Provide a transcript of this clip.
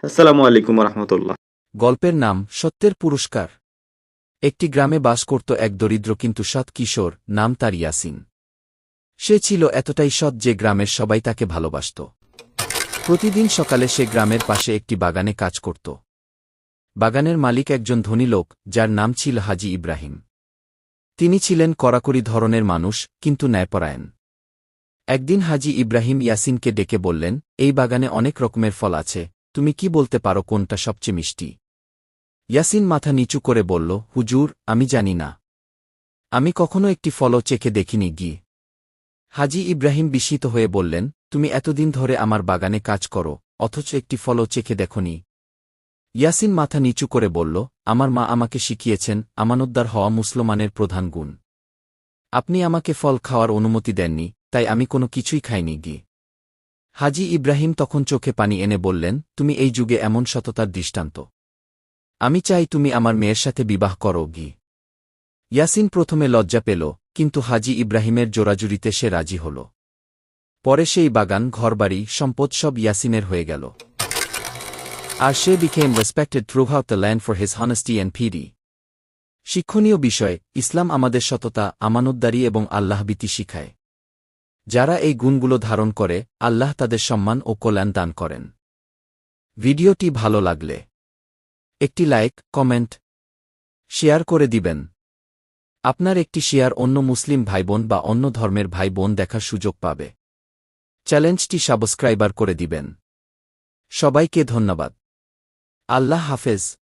আসসালামু আলাইকুম রহমতুল্লাহ। গল্পের নাম সত্যের পুরস্কার। একটি গ্রামে বাস করত এক দরিদ্র কিন্তু সৎ কিশোর, নাম তার ইয়াসিন। সে ছিল এতটাই সৎ যে গ্রামের সবাই তাকে ভালোবাসত। প্রতিদিন সকালে সে গ্রামের পাশে একটি বাগানে কাজ করত। বাগানের মালিক একজন ধনী লোক, যার নাম ছিল হাজি ইব্রাহিম। তিনি ছিলেন কড়াকড়ি ধরনের মানুষ, কিন্তু ন্যায়পরায়ণ। একদিন হাজি ইব্রাহিম ইয়াসিনকে ডেকে বললেন, এই বাগানে অনেক রকমের ফল আছে তুমি কি বলতে পারো কোনটা সবচেয়ে মিষ্টি? ইয়াসিন মাথা নিচু করে বলল, হুজুর, আমি জানি না। আমি কখনো একটি ফলও চেখে দেখিনি গি। হাজি ইব্রাহিম বিস্মিত হয়ে বললেন, তুমি এতদিন ধরে আমার বাগানে কাজ করো, অথচ একটি ফলও চেখে দেখনি। ইয়াসিন মাথা নিচু করে বলল, আমার মা আমাকে শিখিয়েছেন আমানতদার হওয়া মুসলমানের প্রধান গুণ। আপনি আমাকে ফল খাওয়ার অনুমতি দেননি, তাই আমি কোনো কিছুই খাইনি গিয়ে হাজি ইব্রাহিম তখন চোখে পানি এনে বললেন, তুমি এই যুগে এমন সততার দৃষ্টান্ত। আমি চাই তুমি আমার মেয়ের সাথে বিবাহ করো, গি। ইয়াসিন প্রথমে লজ্জা পেল, কিন্তু হাজি ইব্রাহিমের জোরাজুরিতে সে রাজি হল। পরে সেই বাগান, ঘরবাড়ি, সম্পদ সব ইয়াসিনের হয়ে গেল। আর সে became respected throughout the land for his honesty and ফিডি শিক্ষণীয় বিষয়, ইসলাম আমাদের সততা, আমানতদারি এবং আল্লাহবিতি শিখায়। যারা এই গুণগুলো ধারণ করে, আল্লাহ তাদের সম্মান ও কল্যাণ দান করেন। ভিডিওটি ভালো লাগলে একটি লাইক, কমেন্ট, শেয়ার করে দিবেন। আপনার একটি শেয়ার অন্য মুসলিম ভাইবোন বা অন্য ধর্মের ভাই বোন দেখার সুযোগ পাবে। চ্যালেঞ্জটি সাবস্ক্রাইবার করে দিবেন। সবাইকে ধন্যবাদ। আল্লাহ হাফেজ।